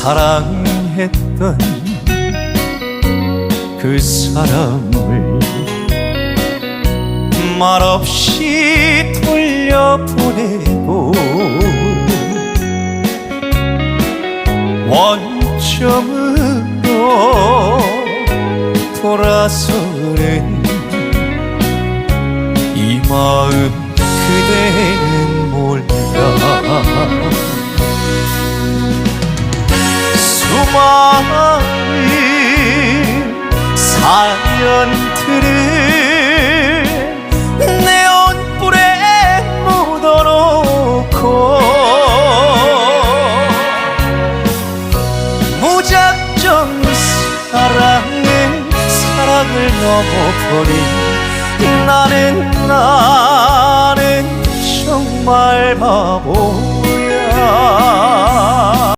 사랑했던 그 사람을 말없이 돌려보내고 원점으로 돌아서는 이 마음 그대는 몰라 수많은 사연들을 내 옷불에 묻어놓고 무작정 사랑에 사랑을 넘어버린 나는 나는 정말 바보야